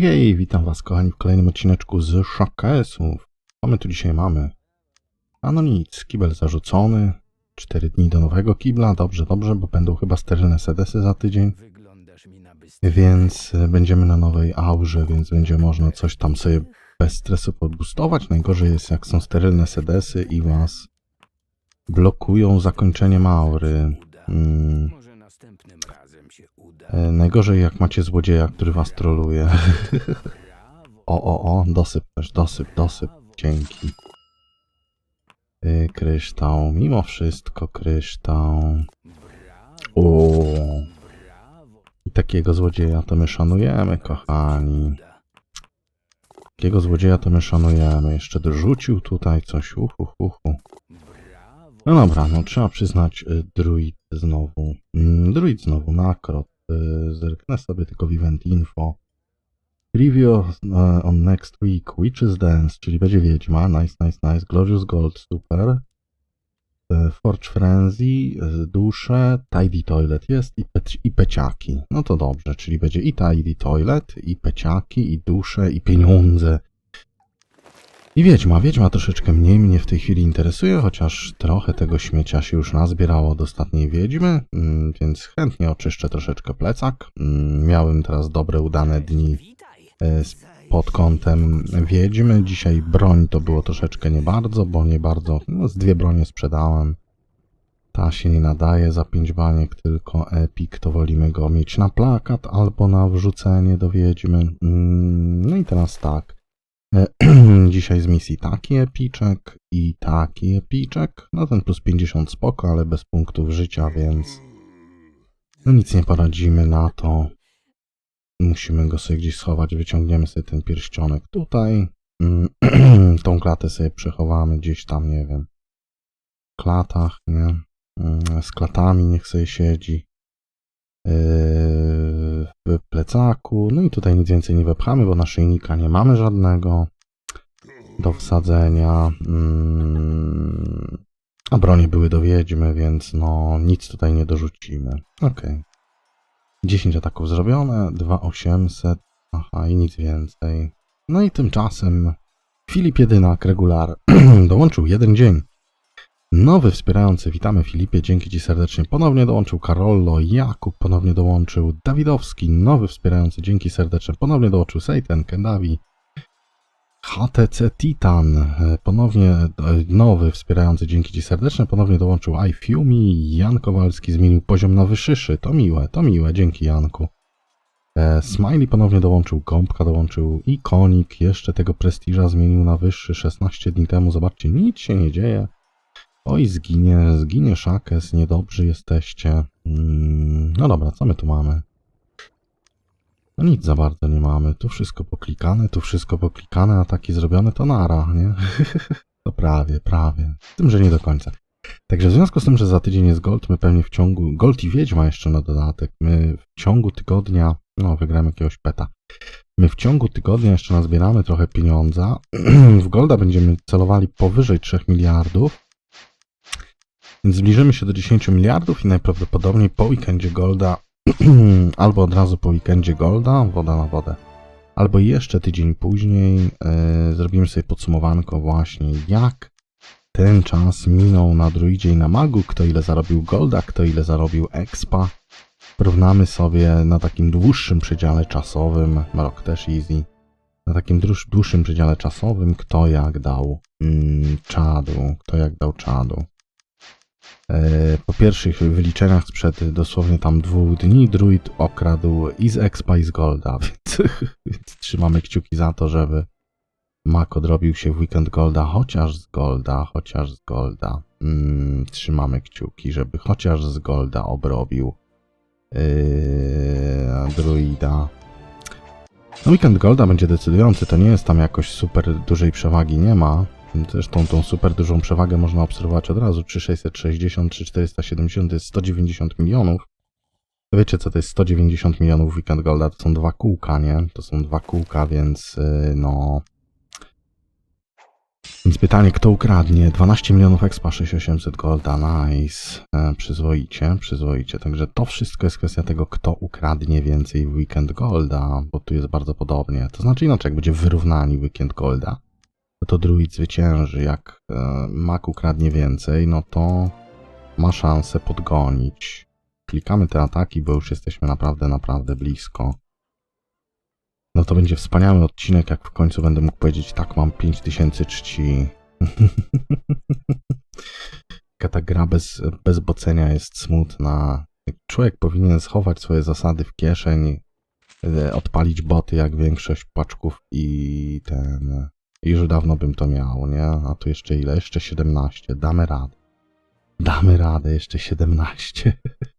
Hej, witam was kochani w kolejnym odcineczku z Shakesów. Co my tu dzisiaj mamy? A no nic, kibel zarzucony, 4 dni do nowego kibla, dobrze, dobrze, bo będą chyba sterylne sedesy za tydzień, więc e, będziemy na nowej aurze, więc będzie można coś tam sobie bez stresu podbustować. Najgorzej jest jak są sterylne sedesy i was blokują zakończeniem aury. Mm. Najgorzej jak macie złodzieja, który was troluje. O, o, o, dosyp też, dosyp, dosyp. Dzięki. Y, kryształ, mimo wszystko kryształ. O, i takiego złodzieja to my szanujemy, kochani. Takiego złodzieja to my szanujemy. Jeszcze dorzucił tutaj coś, uhu, uhu. No dobra, no trzeba przyznać, y, druid znowu. Mm, Druid znowu, nakrot. Zerknę sobie tylko w event info. Preview on next week. Witch's Dance, czyli będzie Wiedźma. Nice, nice, nice. Glorious Gold, super. E, Forge Frenzy, e, dusze, Tidy Toilet jest i, i peciaki. No to dobrze, czyli będzie i Tidy Toilet, i peciaki, i dusze, i pieniądze. I Wiedźma, Wiedźma troszeczkę mniej mnie w tej chwili interesuje, chociaż trochę tego śmiecia się już nazbierało od ostatniej Wiedźmy, mm, więc chętnie oczyszczę troszeczkę plecak. Mm, Miałem teraz dobre, udane dni e, pod kątem Wiedźmy. Dzisiaj broń to było troszeczkę nie bardzo, bo nie bardzo, no z dwie bronie sprzedałem. Ta się nie nadaje za pięć baniek, tylko Epic, to wolimy go mieć na plakat albo na wrzucenie do Wiedźmy. Mm, No i teraz tak. Dzisiaj z misji taki epiczek i taki epiczek. No ten plus 50 spoko, ale bez punktów życia, więc no nic nie poradzimy na to. Musimy go sobie gdzieś schować. Wyciągniemy sobie ten pierścionek tutaj. Mm, Tą klatę sobie przechowamy gdzieś tam, nie wiem, klatach, nie? Mm, Z klatami niech sobie siedzi. Yy, W plecaku. No i tutaj nic więcej nie wepchamy, bo naszyjnika nie mamy żadnego do wsadzenia. Mm, A bronie były do wiedźmy, więc no nic tutaj nie dorzucimy. Okej. 10 ataków zrobione, 2800, aha i nic więcej. No i tymczasem Filip Jedynak, regular, dołączył jeden dzień. Nowy wspierający, witamy Filipie, dzięki Ci serdecznie. Ponownie dołączył Karollo, Jakub ponownie dołączył, Dawidowski, nowy wspierający, dzięki serdecznie. Ponownie dołączył Sejten, Kendawi, HTC Titan, e, ponownie e, nowy wspierający, dzięki Ci serdecznie. Ponownie dołączył iFumi, Jan Kowalski zmienił poziom na wyższy. To miłe, to miłe, dzięki Janku. E, Smiley ponownie dołączył, Gąbka dołączył i Konik jeszcze tego prestiża zmienił na wyższy 16 dni temu. Zobaczcie, nic się nie dzieje. Oj, zginie, zginie Szakes, niedobrzy jesteście. Mm, no dobra, co my tu mamy? No nic za bardzo nie mamy. Tu wszystko poklikane, tu wszystko poklikane, ataki zrobione, to nara, nie? to prawie, prawie. Z tym, że nie do końca. Także w związku z tym, że za tydzień jest Gold, my pewnie w ciągu... Gold i Wiedźma jeszcze na dodatek. My w ciągu tygodnia... No, wygramy jakiegoś peta. My w ciągu tygodnia jeszcze nazbieramy trochę pieniądza. w Golda będziemy celowali powyżej 3 miliardów. Więc zbliżymy się do 10 miliardów i najprawdopodobniej po weekendzie Golda albo od razu po weekendzie Golda, woda na wodę, albo jeszcze tydzień później e, zrobimy sobie podsumowanko właśnie jak ten czas minął na Druidzie i na Magu, kto ile zarobił Golda, kto ile zarobił Expa. Porównamy sobie na takim dłuższym przedziale czasowym, rok też easy, na takim dłuż, dłuższym przedziale czasowym, kto jak dał mm, czadu, kto jak dał czadu. E, Po pierwszych wyliczeniach sprzed dosłownie tam dwóch dni Druid okradł i z Expa i z Golda, więc, trzymamy kciuki za to, żeby Mac odrobił się w weekend Golda, chociaż z Golda, chociaż z Golda. Mm, trzymamy kciuki, żeby chociaż z Golda obrobił yy, Druida. No weekend Golda będzie decydujący, to nie jest tam jakoś super dużej przewagi, nie ma. Zresztą tą super dużą przewagę można obserwować od razu. 3660, 3470 to jest 190 milionów. Wiecie co to jest 190 milionów Weekend Golda? To są dwa kółka, nie? To są dwa kółka, więc yy, no... Więc pytanie, kto ukradnie? 12 milionów expa, 6800 golda, nice. E, przyzwoicie, przyzwoicie. Także to wszystko jest kwestia tego, kto ukradnie więcej weekend golda, bo tu jest bardzo podobnie. To znaczy inaczej, jak będzie wyrównani weekend golda, to druid zwycięży. Jak e, mak ukradnie więcej, no to ma szansę podgonić. Klikamy te ataki, bo już jesteśmy naprawdę, naprawdę blisko. No to będzie wspaniały odcinek, jak w końcu będę mógł powiedzieć, tak, mam 5000 czci. Ta gra bez, bez bocenia jest smutna. Człowiek powinien schować swoje zasady w kieszeń, e, odpalić boty jak większość paczków i ten... i Już dawno bym to miał, nie? A tu jeszcze ile? Jeszcze 17. Damy radę. Damy radę, jeszcze 17.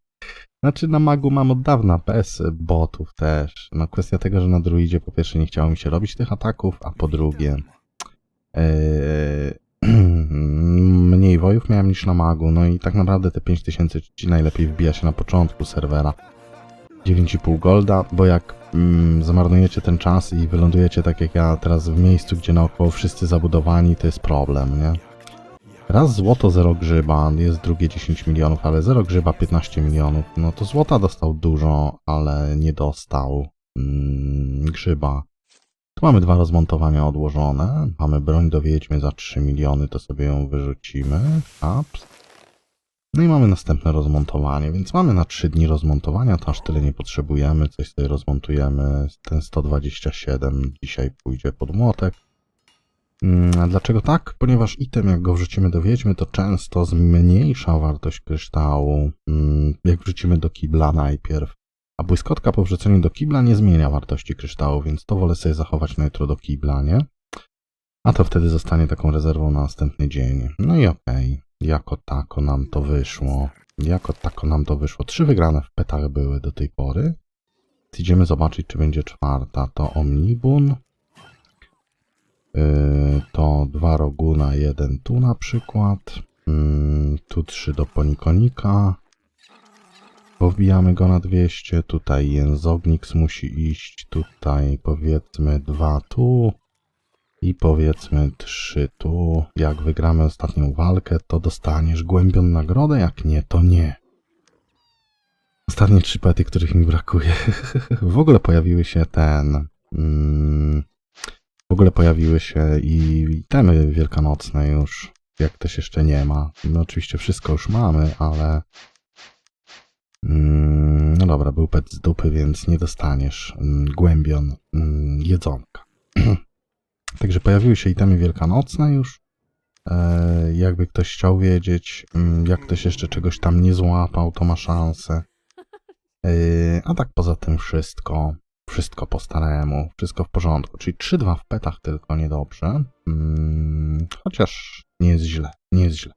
Znaczy na magu mam od dawna bez botów też. No kwestia tego, że na druidzie po pierwsze nie chciało mi się robić tych ataków, a po drugie Eee, mniej wojów miałem niż na magu, no i tak naprawdę te 5000 czci najlepiej wbija się na początku serwera. 9,5 golda, bo jak mm, zamarnujecie ten czas i wylądujecie tak jak ja teraz w miejscu, gdzie naokoło wszyscy zabudowani, to jest problem, nie? Raz złoto, zero grzyba, jest drugie 10 milionów, ale zero grzyba 15 milionów. No to złota dostał dużo, ale nie dostał mm, grzyba. Tu mamy dwa rozmontowania odłożone. Mamy broń do wiedźmy za 3 miliony, to sobie ją wyrzucimy. Ups. No i mamy następne rozmontowanie, więc mamy na 3 dni rozmontowania, to aż tyle nie potrzebujemy. Coś sobie rozmontujemy. Ten 127 dzisiaj pójdzie pod młotek. Mm, A dlaczego tak? Ponieważ item, jak go wrzucimy do wiedźmy, to często zmniejsza wartość kryształu, mm, jak wrzucimy do kibla najpierw. A błyskotka po wrzuceniu do kibla nie zmienia wartości kryształu, więc to wolę sobie zachować na jutro do kibla, nie? A to wtedy zostanie taką rezerwą na następny dzień. No i okej, jako tako nam to wyszło. Jako tako nam to wyszło. Trzy wygrane w petach były do tej pory. Idziemy zobaczyć, czy będzie czwarta. To Omnibun. Yy, to dwa roguna, jeden tu na przykład. Yy, tu trzy do ponikonika. Powbijamy go na 200. Tutaj jęzownik musi iść. Tutaj powiedzmy dwa tu. I powiedzmy trzy tu. Jak wygramy ostatnią walkę, to dostaniesz głębią nagrodę. Jak nie, to nie. Ostatnie trzy pety, których mi brakuje. w ogóle pojawiły się ten. Mm, w ogóle pojawiły się i itemy wielkanocne już. Jak też jeszcze nie ma. No oczywiście wszystko już mamy, ale. Mm, no dobra, był pet z dupy, więc nie dostaniesz mm, głębion mm, jedzonka. Także pojawiły się itemy wielkanocne już. E, jakby ktoś chciał wiedzieć, mm, jak ktoś jeszcze czegoś tam nie złapał, to ma szansę. E, a tak poza tym wszystko, wszystko po staremu, wszystko w porządku. Czyli 3-2 w petach tylko niedobrze. Mm, chociaż nie jest źle, nie jest źle.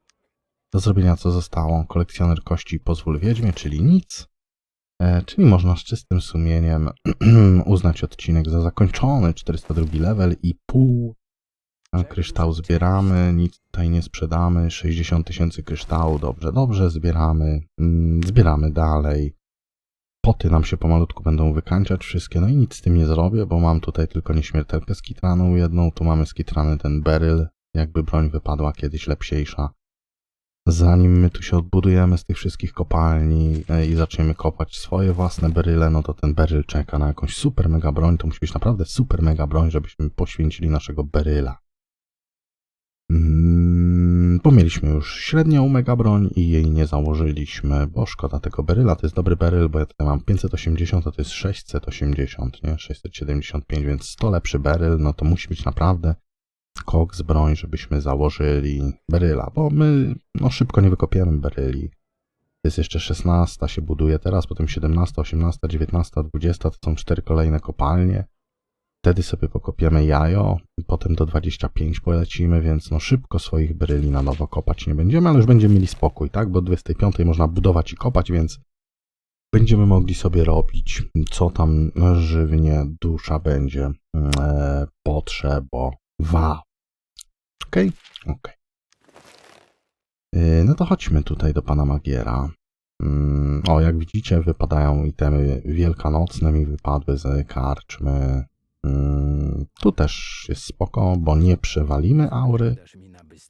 Do zrobienia co zostało? Kolekcjoner kości pozwól wiedźmie, czyli nic. E, czyli można z czystym sumieniem uznać odcinek za zakończony. 402 level i pół. Kryształ zbieramy, nic tutaj nie sprzedamy. 60 tysięcy kryształu, dobrze, dobrze, zbieramy. Mm, zbieramy dalej. Poty nam się pomalutku będą wykańczać wszystkie, no i nic z tym nie zrobię, bo mam tutaj tylko nieśmiertelkę skitraną jedną. Tu mamy skitrany ten beryl, jakby broń wypadła kiedyś lepsiejsza zanim my tu się odbudujemy z tych wszystkich kopalni e, i zaczniemy kopać swoje własne beryle, no to ten beryl czeka na jakąś super mega broń. To musi być naprawdę super mega broń, żebyśmy poświęcili naszego beryla. Mm, bo mieliśmy już średnią mega broń i jej nie założyliśmy, bo szkoda tego beryla. To jest dobry beryl, bo ja tutaj mam 580, a to jest 680, nie? 675, więc 100 lepszy beryl, no to musi być naprawdę koks broń, żebyśmy założyli beryla, bo my no szybko nie wykopiemy beryli. Jest jeszcze 16 się buduje teraz, potem 17, 18, 19, 20 to są cztery kolejne kopalnie. Wtedy sobie pokopiemy jajo, potem do 25 polecimy, więc no szybko swoich beryli na nowo kopać nie będziemy, ale już będziemy mieli spokój, tak? Bo do 25 można budować i kopać, więc będziemy mogli sobie robić, co tam żywnie dusza będzie e, potrzebować. Okej. Yy, No to chodźmy tutaj do pana Magiera. Mm, O, jak widzicie, wypadają itemy wielkanocne mi wypadły z karczmy. Mm, Tu też jest spoko, bo nie przewalimy aury.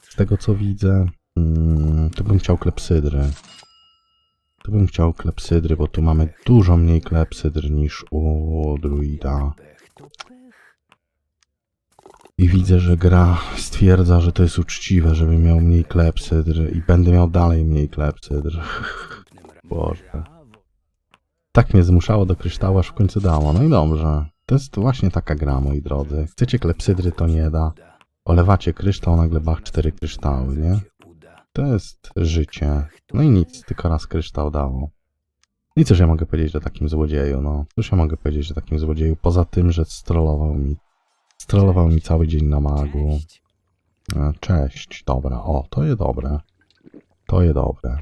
Z tego co widzę, mm, to bym chciał klepsydry. Tu bym chciał klepsydry, bo tu mamy dużo mniej klepsydr niż u druida. I widzę, że gra stwierdza, że to jest uczciwe, żebym miał mniej klepsydr i będę miał dalej mniej klepsydr. Boże. Tak mnie zmuszało do kryształu, aż w końcu dało. No i dobrze. To jest właśnie taka gra, moi drodzy. Chcecie klepsydry, to nie da. Olewacie kryształ, nagle bach, cztery kryształy, nie? To jest życie. No i nic, tylko raz kryształ dało. I cóż ja mogę powiedzieć o takim złodzieju, no. Cóż ja mogę powiedzieć o takim złodzieju, poza tym, że strollował mi. Strollował mi cały dzień na magu. Cześć. E, Cześć, dobra, o, to jest dobre. To jest dobre.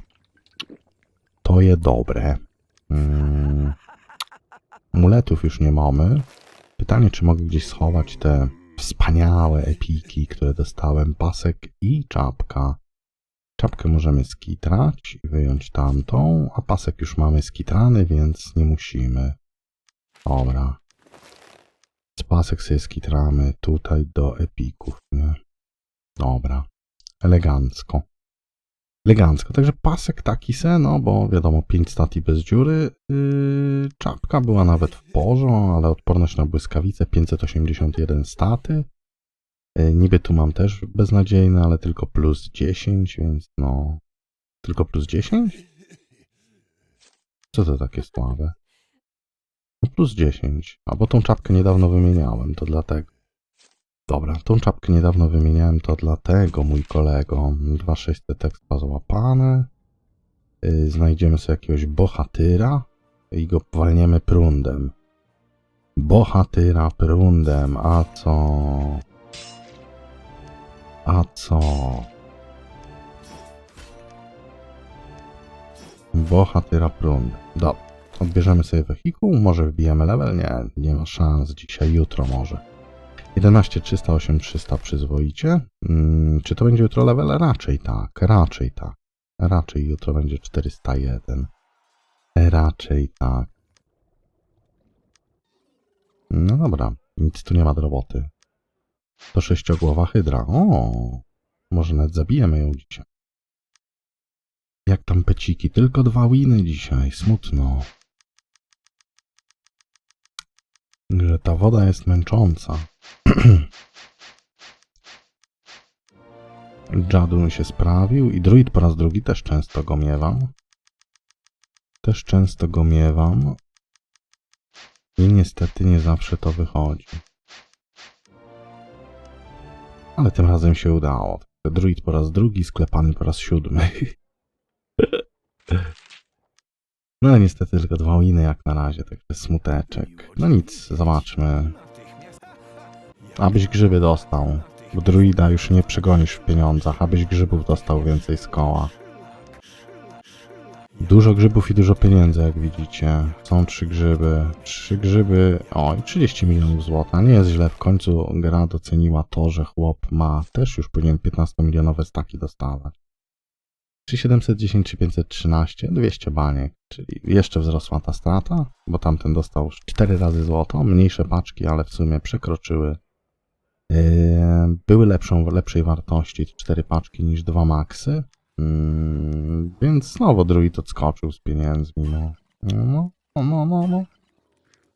To jest dobre. Mm. Amuletów już nie mamy. Pytanie, czy mogę gdzieś schować te wspaniałe epiki, które dostałem. Pasek i czapka. Czapkę możemy skitrać i wyjąć tamtą, a pasek już mamy skitrany, więc nie musimy. Dobra. Z pasek sobie skitramy tutaj do epików, nie? Dobra. Elegancko. Elegancko. Także pasek taki se, no bo wiadomo, 5 stati bez dziury. Yy, czapka była nawet w porządku, ale odporność na błyskawice 581 staty. Yy, niby tu mam też beznadziejne, ale tylko plus 10, więc no. Tylko plus 10? Co to takie słabe? No plus 10. A bo tą czapkę niedawno wymieniałem, to dlatego. Dobra, tą czapkę niedawno wymieniałem, to dlatego, mój kolego. 2600 ekstra złapane. Yy, znajdziemy sobie jakiegoś bohatyra i go walniemy prundem. Bohatyra prundem, a co? A co? Bohatyra prundem. Dobra, odbierzemy sobie wehikuł, może wbijemy level? Nie, nie ma szans, dzisiaj, jutro może. 11 300, 8 300 przyzwoicie. Mm, czy to będzie jutro level? Raczej tak, raczej tak. Raczej jutro będzie 401. Raczej tak. No dobra, nic tu nie ma do roboty. To sześciogłowa hydra. O, może nawet zabijemy ją dzisiaj. Jak tam peciki? Tylko dwa winy dzisiaj. Smutno. Że ta woda jest męcząca. Jadun się sprawił i druid po raz drugi też często go miewam. Też często go miewam. I niestety nie zawsze to wychodzi. Ale tym razem się udało. Druid po raz drugi, sklepany po raz siódmy. No niestety tylko dwa winy jak na razie, także smuteczek. No nic, zobaczmy. Abyś grzyby dostał. Bo druida już nie przegonisz w pieniądzach, abyś grzybów dostał więcej z koła. Dużo grzybów i dużo pieniędzy, jak widzicie. Są trzy grzyby. Trzy grzyby. O, i 30 milionów złota. Nie jest źle. W końcu gra doceniła to, że chłop ma też już powinien 15-milionowe staki dostawać. Czy 710, czy 513? 200 baniek. Czyli jeszcze wzrosła ta strata, bo tamten dostał 4 razy złoto. Mniejsze paczki, ale w sumie przekroczyły Yy, były lepszą, lepszej wartości te cztery paczki niż dwa maksy. Yy, więc znowu druid odskoczył z pieniędzmi. No. No, no, no, no, no.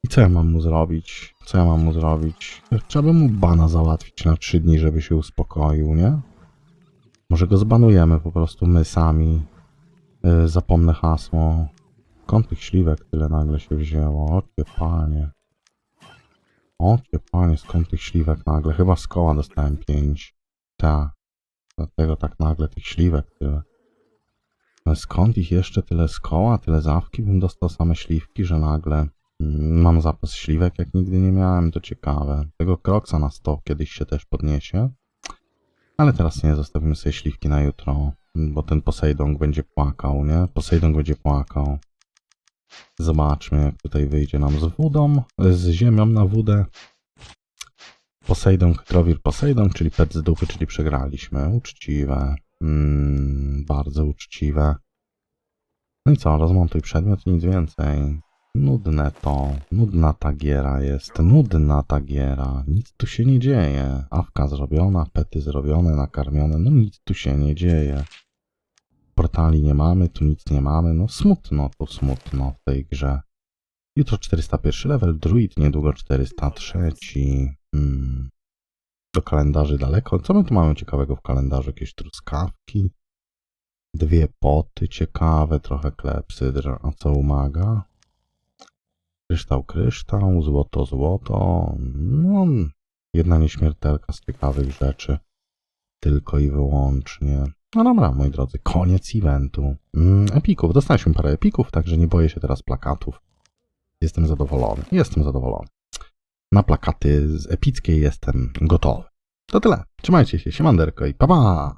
I co ja mam mu zrobić? Co ja mam mu zrobić? Trzeba mu bana załatwić na trzy dni, żeby się uspokoił, nie? Może go zbanujemy po prostu my sami. Yy, zapomnę hasło. Skąd tych śliwek tyle nagle się wzięło? O ty panie. O, cię panie, skąd tych śliwek nagle? Chyba z koła dostałem pięć. Tak. Dlatego tak nagle tych śliwek tyle. Ale skąd ich jeszcze tyle z koła, tyle zawki bym dostał same śliwki, że nagle mm, mam zapas śliwek, jak nigdy nie miałem, to ciekawe. Tego kroksa na 100 kiedyś się też podniesie. Ale teraz nie, zostawimy sobie śliwki na jutro, bo ten Poseidon będzie płakał, nie? Poseidon będzie płakał. Zobaczmy, jak tutaj wyjdzie nam z wodą, z ziemią na wódę. Poseidon, Hydrowir Poseidon, czyli pet z dupy, czyli przegraliśmy. Uczciwe. Mm, bardzo uczciwe. No i co, rozmontuj przedmiot nic więcej. Nudne to. Nudna ta giera jest. Nudna ta giera. Nic tu się nie dzieje. Awka zrobiona, pety zrobione, nakarmione. No nic tu się nie dzieje. Portali nie mamy, tu nic nie mamy. No smutno to smutno w tej grze. Jutro 401 level, druid niedługo 403. Hmm. Do kalendarzy daleko. Co my tu mamy ciekawego w kalendarzu? Jakieś truskawki? Dwie poty ciekawe, trochę klepsydr. A co umaga? Kryształ, kryształ, złoto, złoto. No, jedna nieśmiertelka z ciekawych rzeczy. Tylko i wyłącznie. No dobra, moi drodzy, koniec eventu. Mm, epików, dostaliśmy parę epików, także nie boję się teraz plakatów. Jestem zadowolony, jestem zadowolony. Na plakaty z epickiej jestem gotowy. To tyle. Trzymajcie się, siemanderko i pa pa!